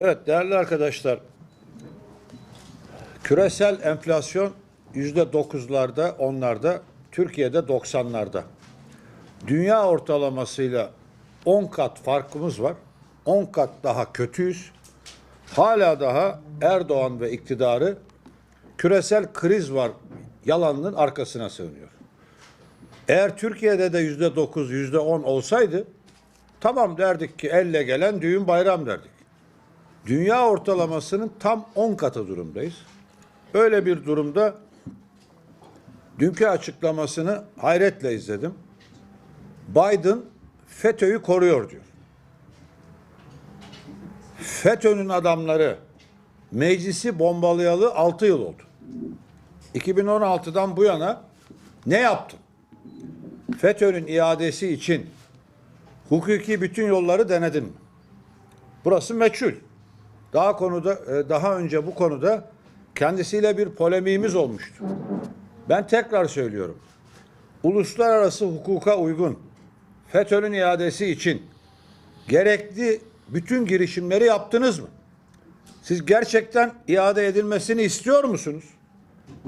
Evet değerli arkadaşlar, küresel enflasyon yüzde dokuzlarda, onlarda, Türkiye'de doksanlarda. Dünya ortalamasıyla 10 kat farkımız var. 10 kat daha kötüyüz. Hala daha Erdoğan ve iktidarı küresel kriz var yalanının arkasına sığınıyor. Eğer Türkiye'de de yüzde dokuz, yüzde on olsaydı tamam derdik ki elle gelen düğün bayram derdik. Dünya ortalamasının tam 10 katı durumdayız. Öyle bir durumda dünkü açıklamasını hayretle izledim. Biden FETÖ'yü koruyor diyor. FETÖ'nün adamları meclisi bombalayalı 6 yıl oldu. 2016'dan bu yana ne yaptın? FETÖ'nün iadesi için hukuki bütün yolları denedin mi? Burası meçhul. Daha konuda e, daha önce bu konuda kendisiyle bir polemiğimiz olmuştu. Ben tekrar söylüyorum. Uluslararası hukuka uygun FETÖ'nün iadesi için gerekli bütün girişimleri yaptınız mı? Siz gerçekten iade edilmesini istiyor musunuz?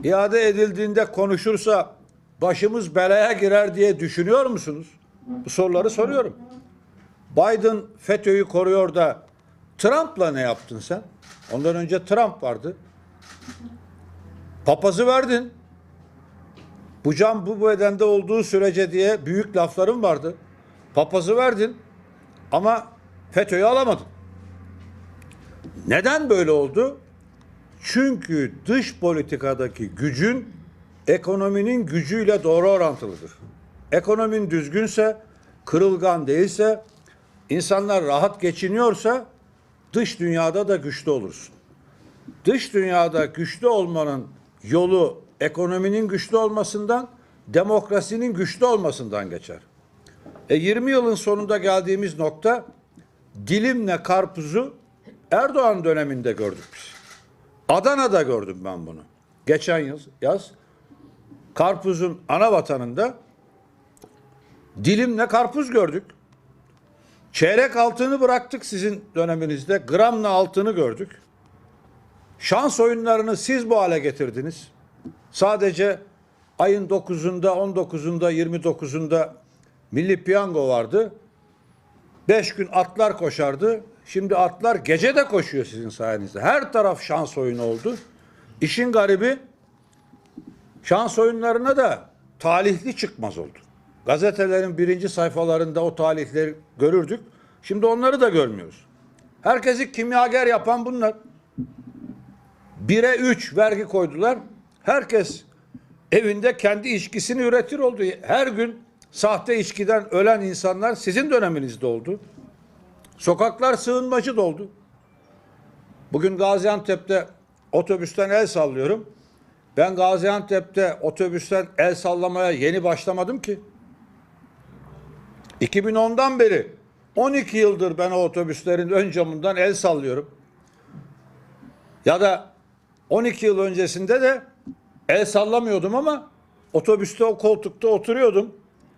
İade edildiğinde konuşursa başımız belaya girer diye düşünüyor musunuz? Bu soruları soruyorum. Biden FETÖ'yü koruyor da Trump'la ne yaptın sen? Ondan önce Trump vardı. Papazı verdin. Bu can bu bedende olduğu sürece diye büyük laflarım vardı. Papazı verdin ama FETÖ'yü alamadın. Neden böyle oldu? Çünkü dış politikadaki gücün ekonominin gücüyle doğru orantılıdır. Ekonomin düzgünse, kırılgan değilse, insanlar rahat geçiniyorsa dış dünyada da güçlü olursun. Dış dünyada güçlü olmanın yolu ekonominin güçlü olmasından, demokrasinin güçlü olmasından geçer. E 20 yılın sonunda geldiğimiz nokta dilimle karpuzu Erdoğan döneminde gördük biz. Adana'da gördüm ben bunu. Geçen yıl yaz karpuzun ana vatanında dilimle karpuz gördük. Çeyrek altını bıraktık sizin döneminizde. Gramla altını gördük. Şans oyunlarını siz bu hale getirdiniz. Sadece ayın 9'unda, 19'unda, 29'unda Milli Piyango vardı. Beş gün atlar koşardı. Şimdi atlar gece de koşuyor sizin sayenizde. Her taraf şans oyunu oldu. İşin garibi şans oyunlarına da talihli çıkmaz oldu. Gazetelerin birinci sayfalarında o talihleri görürdük. Şimdi onları da görmüyoruz. Herkesi kimyager yapan bunlar. Bire üç vergi koydular. Herkes evinde kendi içkisini üretir oldu. Her gün sahte içkiden ölen insanlar sizin döneminizde oldu. Sokaklar sığınmacı doldu. Bugün Gaziantep'te otobüsten el sallıyorum. Ben Gaziantep'te otobüsten el sallamaya yeni başlamadım ki. 2010'dan beri 12 yıldır ben o otobüslerin ön camından el sallıyorum. Ya da 12 yıl öncesinde de el sallamıyordum ama otobüste o koltukta oturuyordum.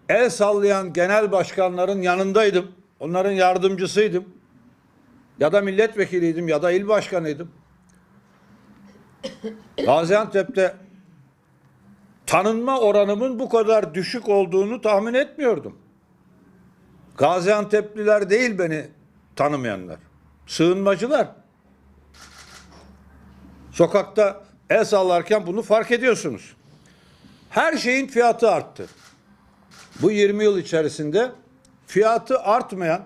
El sallayan genel başkanların yanındaydım. Onların yardımcısıydım. Ya da milletvekiliydim ya da il başkanıydım. Gaziantep'te tanınma oranımın bu kadar düşük olduğunu tahmin etmiyordum. Gaziantep'liler değil beni tanımayanlar. Sığınmacılar. Sokakta el sallarken bunu fark ediyorsunuz. Her şeyin fiyatı arttı. Bu 20 yıl içerisinde fiyatı artmayan,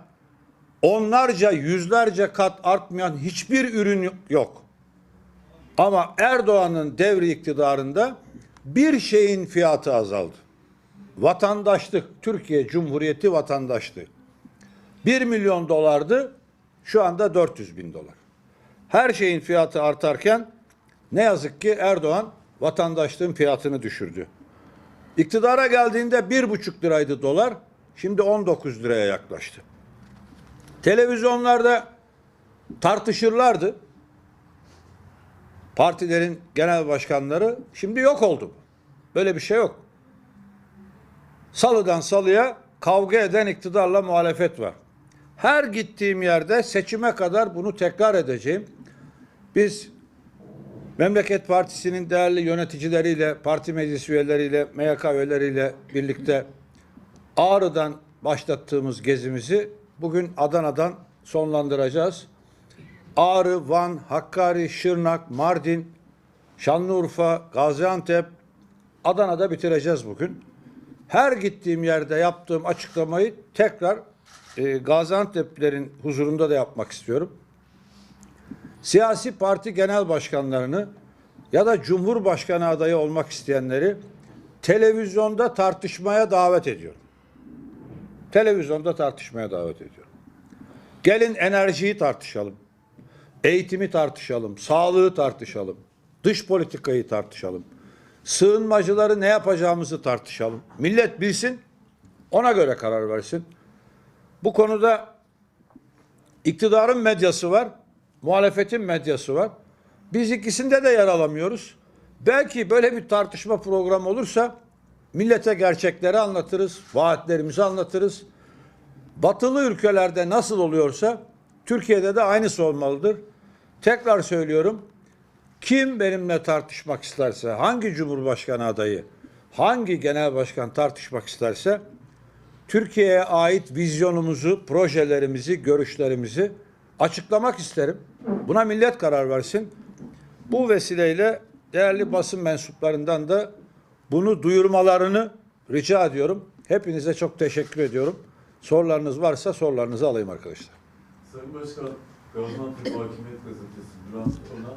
onlarca, yüzlerce kat artmayan hiçbir ürün yok. Ama Erdoğan'ın devri iktidarında bir şeyin fiyatı azaldı. Vatandaşlık, Türkiye Cumhuriyeti vatandaşlığı. 1 milyon dolardı, şu anda 400 bin dolar. Her şeyin fiyatı artarken ne yazık ki Erdoğan vatandaşlığın fiyatını düşürdü. İktidara geldiğinde bir buçuk liraydı dolar, şimdi 19 liraya yaklaştı. Televizyonlarda tartışırlardı. Partilerin genel başkanları şimdi yok oldu. Böyle bir şey yok. Salıdan salıya kavga eden iktidarla muhalefet var. Her gittiğim yerde seçime kadar bunu tekrar edeceğim. Biz Memleket Partisi'nin değerli yöneticileriyle, parti meclis üyeleriyle, MYK üyeleriyle birlikte Ağrı'dan başlattığımız gezimizi bugün Adana'dan sonlandıracağız. Ağrı, Van, Hakkari, Şırnak, Mardin, Şanlıurfa, Gaziantep, Adana'da bitireceğiz bugün. Her gittiğim yerde yaptığım açıklamayı tekrar e, Gaziantep'lerin huzurunda da yapmak istiyorum. Siyasi parti genel başkanlarını ya da cumhurbaşkanı adayı olmak isteyenleri televizyonda tartışmaya davet ediyorum. Televizyonda tartışmaya davet ediyorum. Gelin enerjiyi tartışalım. Eğitimi tartışalım, sağlığı tartışalım, dış politikayı tartışalım. Sığınmacıları ne yapacağımızı tartışalım. Millet bilsin, ona göre karar versin. Bu konuda iktidarın medyası var, muhalefetin medyası var. Biz ikisinde de yer alamıyoruz. Belki böyle bir tartışma programı olursa millete gerçekleri anlatırız, vaatlerimizi anlatırız. Batılı ülkelerde nasıl oluyorsa Türkiye'de de aynısı olmalıdır. Tekrar söylüyorum. Kim benimle tartışmak isterse, hangi cumhurbaşkanı adayı, hangi genel başkan tartışmak isterse Türkiye'ye ait vizyonumuzu, projelerimizi, görüşlerimizi açıklamak isterim. Buna millet karar versin. Bu vesileyle değerli basın mensuplarından da bunu duyurmalarını rica ediyorum. Hepinize çok teşekkür ediyorum. Sorularınız varsa sorularınızı alayım arkadaşlar. Sayın Başkan, Gaziantep Hakimiyet Gazetesi Bülent Ona,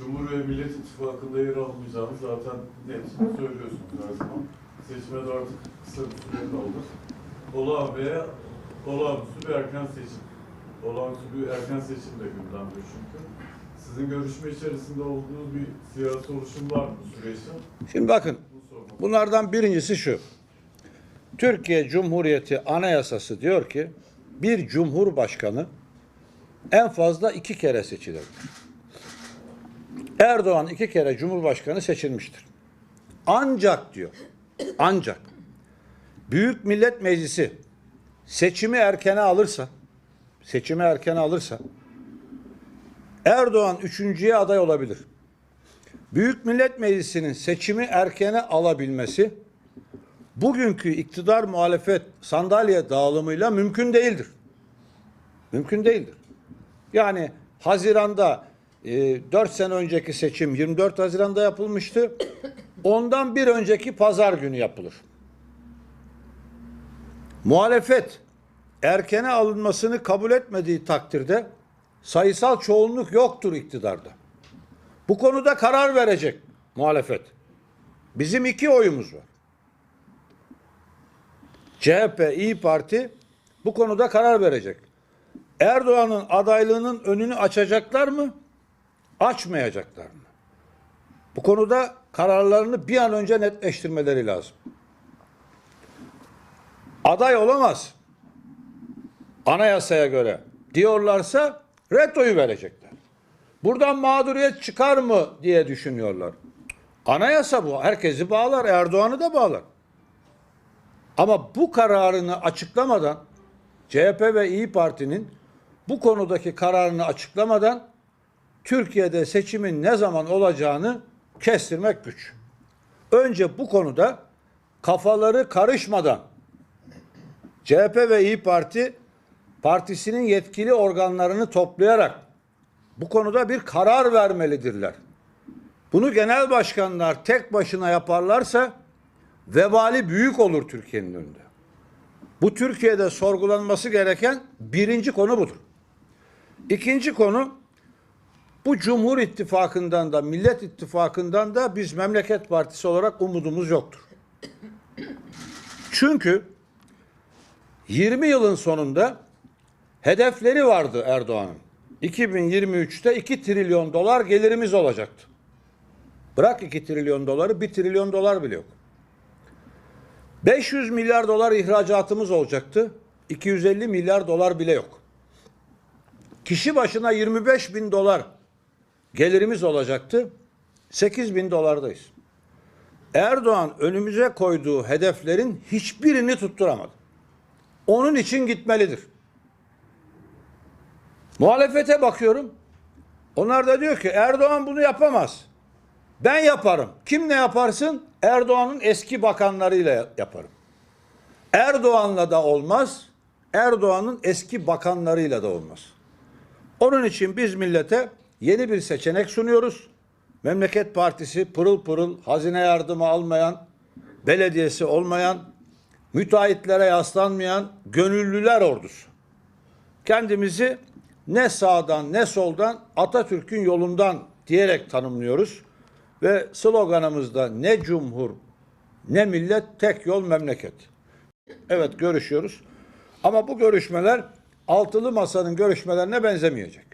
Cumhur ve Millet İttifakı'nda yer almayacağını zaten net söylüyorsunuz her zaman. Seçime de artık kısa bir süre kaldı. Olağan veya olağanüstü bir erken seçim. Olağanüstü bir erken seçim de gündemde çünkü. Sizin görüşme içerisinde olduğunuz bir siyasi oluşum var mı süreçte? Şimdi bakın bunlardan birincisi şu. Türkiye Cumhuriyeti Anayasası diyor ki bir cumhurbaşkanı en fazla iki kere seçilir. Erdoğan iki kere cumhurbaşkanı seçilmiştir. Ancak diyor, ancak Büyük Millet Meclisi seçimi erkene alırsa, seçimi erkene alırsa Erdoğan üçüncüye aday olabilir. Büyük Millet Meclisi'nin seçimi erkene alabilmesi bugünkü iktidar muhalefet sandalye dağılımıyla mümkün değildir. Mümkün değildir. Yani Haziran'da e, 4 sene önceki seçim 24 Haziran'da yapılmıştı. Ondan bir önceki pazar günü yapılır. Muhalefet erkene alınmasını kabul etmediği takdirde sayısal çoğunluk yoktur iktidarda. Bu konuda karar verecek muhalefet. Bizim iki oyumuz var. CHP, İyi Parti bu konuda karar verecek. Erdoğan'ın adaylığının önünü açacaklar mı? Açmayacaklar mı? Bu konuda kararlarını bir an önce netleştirmeleri lazım. Aday olamaz. Anayasaya göre diyorlarsa retoyu verecekler. Buradan mağduriyet çıkar mı diye düşünüyorlar. Anayasa bu. Herkesi bağlar. Erdoğan'ı da bağlar. Ama bu kararını açıklamadan CHP ve İyi Parti'nin bu konudaki kararını açıklamadan Türkiye'de seçimin ne zaman olacağını kestirmek güç. Önce bu konuda kafaları karışmadan CHP ve İyi Parti partisinin yetkili organlarını toplayarak bu konuda bir karar vermelidirler. Bunu genel başkanlar tek başına yaparlarsa vebali büyük olur Türkiye'nin önünde. Bu Türkiye'de sorgulanması gereken birinci konu budur. İkinci konu bu Cumhur İttifakı'ndan da Millet İttifakı'ndan da biz Memleket Partisi olarak umudumuz yoktur. Çünkü 20 yılın sonunda hedefleri vardı Erdoğan'ın. 2023'te 2 trilyon dolar gelirimiz olacaktı. Bırak 2 trilyon doları 1 trilyon dolar bile yok. 500 milyar dolar ihracatımız olacaktı. 250 milyar dolar bile yok. Kişi başına 25 bin dolar gelirimiz olacaktı. 8 bin dolardayız. Erdoğan önümüze koyduğu hedeflerin hiçbirini tutturamadı. Onun için gitmelidir. Muhalefete bakıyorum. Onlar da diyor ki Erdoğan bunu yapamaz. Ben yaparım. Kim ne yaparsın? Erdoğan'ın eski bakanlarıyla yaparım. Erdoğan'la da olmaz. Erdoğan'ın eski bakanlarıyla da olmaz. Onun için biz millete yeni bir seçenek sunuyoruz. Memleket Partisi pırıl pırıl hazine yardımı almayan, belediyesi olmayan, müteahhitlere yaslanmayan gönüllüler ordusu. Kendimizi ne sağdan ne soldan Atatürk'ün yolundan diyerek tanımlıyoruz. Ve sloganımızda ne cumhur ne millet tek yol memleket. Evet görüşüyoruz. Ama bu görüşmeler altılı masanın görüşmelerine benzemeyecek.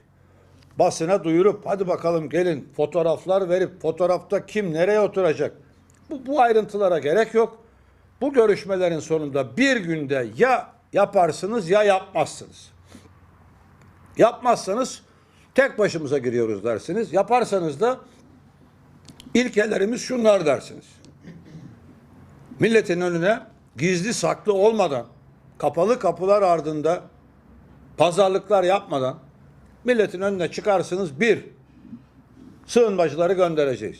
Basına duyurup hadi bakalım gelin fotoğraflar verip fotoğrafta kim nereye oturacak. Bu, bu ayrıntılara gerek yok. Bu görüşmelerin sonunda bir günde ya yaparsınız ya yapmazsınız. Yapmazsanız tek başımıza giriyoruz dersiniz. Yaparsanız da ilkelerimiz şunlar dersiniz. Milletin önüne gizli saklı olmadan, kapalı kapılar ardında pazarlıklar yapmadan milletin önüne çıkarsınız. Bir, sığınmacıları göndereceğiz.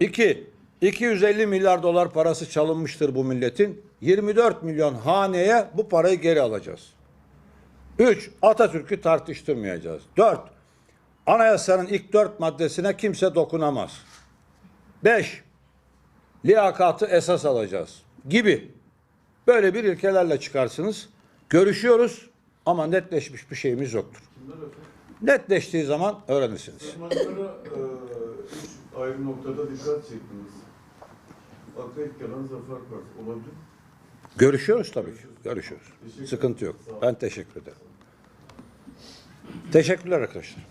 İki, 250 milyar dolar parası çalınmıştır bu milletin. 24 milyon haneye bu parayı geri alacağız. 3. Atatürk'ü tartıştırmayacağız. 4. Anayasanın ilk dört maddesine kimse dokunamaz. 5. Liyakatı esas alacağız gibi. Böyle bir ilkelerle çıkarsınız. Görüşüyoruz ama netleşmiş bir şeyimiz yoktur. Netleştiği zaman öğrenirsiniz. E, ayrı noktada dikkat çektiniz. Akla ilk gelen Zafer Partisi olabilir? Görüşüyoruz tabii ki. Görüşüyoruz. Sıkıntı yok. Ben teşekkür ederim. Teşekkürler arkadaşlar.